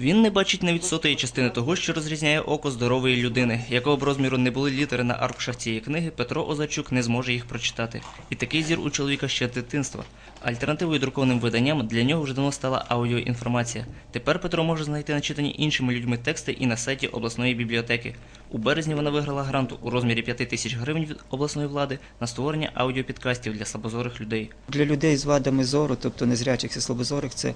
Він не бачить навіть сотої частини того, що розрізняє око здорової людини. Якого б розміру не були літери на аркушах цієї книги, Петро Озарчук не зможе їх прочитати. І такий зір у чоловіка ще дитинства. Альтернативою друкованим виданням для нього вже давно стала аудіоінформація. Тепер Петро може знайти начитані іншими людьми тексти і на сайті обласної бібліотеки. У березні вона виграла грант у розмірі 5 тисяч гривень від обласної влади на створення аудіопідкастів для слабозорих людей. Для людей з вадами зору, тобто незрячих і слабозорих, це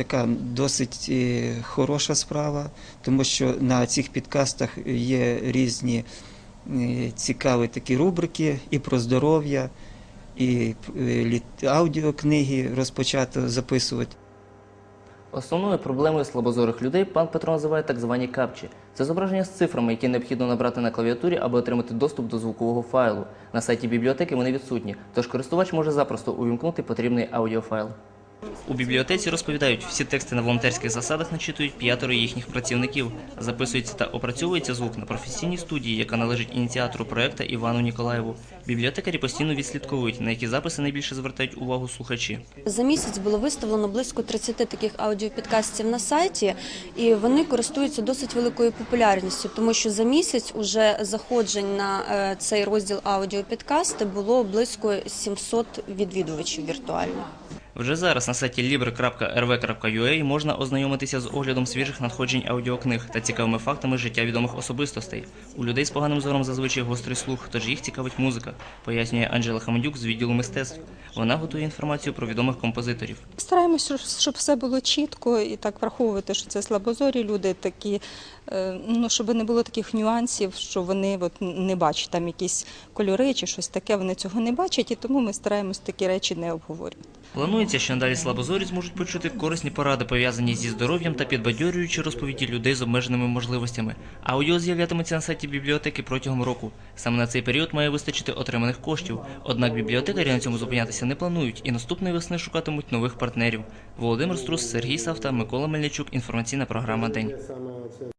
така досить е, хороша справа, тому що на цих підкастах є різні е, цікаві такі рубрики і про здоров'я, і е, аудіокниги розпочато записувати. Основною проблемою слабозорих людей пан Петро називає так звані капчі. Це зображення з цифрами, які необхідно набрати на клавіатурі, аби отримати доступ до звукового файлу. На сайті бібліотеки вони відсутні, тож користувач може запросто увімкнути потрібний аудіофайл. У бібліотеці розповідають, всі тексти на волонтерських засадах начитують п'ятеро їхніх працівників. Записується та опрацьовується звук на професійній студії, яка належить ініціатору проекту Івану Ніколаєву. Бібліотекарі постійно відслідковують, на які записи найбільше звертають увагу слухачі. За місяць було виставлено близько 30 таких аудіопідкастів на сайті, і вони користуються досить великою популярністю, тому що за місяць уже заходжень на е, цей розділ аудіопідкасти було близько 700 відвідувачів віртуально. Вже зараз на сайті libre.rv.ua можна ознайомитися з оглядом свіжих надходжень аудіокниг та цікавими фактами життя відомих особистостей. У людей з поганим зором зазвичай гострий слух, тож їх цікавить музика, пояснює Анжела Хамдюк з відділу мистецтв. Вона готує інформацію про відомих композиторів. Стараємось, щоб- все було чітко і так враховувати, що це слабозорі люди, такі, е, ну щоб не було таких нюансів, що вони от не бачать там якісь кольори чи щось таке. Вони цього не бачать, і тому ми стараємось такі речі не обговорювати. Планується, що надалі слабозорі зможуть почути корисні поради, пов'язані зі здоров'ям та підбадьорюючі розповіді людей з обмеженими можливостями. Аудіо з'являтиметься на сайті бібліотеки протягом року. Саме на цей період має вистачити отриманих коштів. Однак бібліотекарі на цьому зупинятися не планують і наступної весни шукатимуть нових партнерів. Володимир Струс, Сергій Савта, Микола Мельничук. Інформаційна програма День.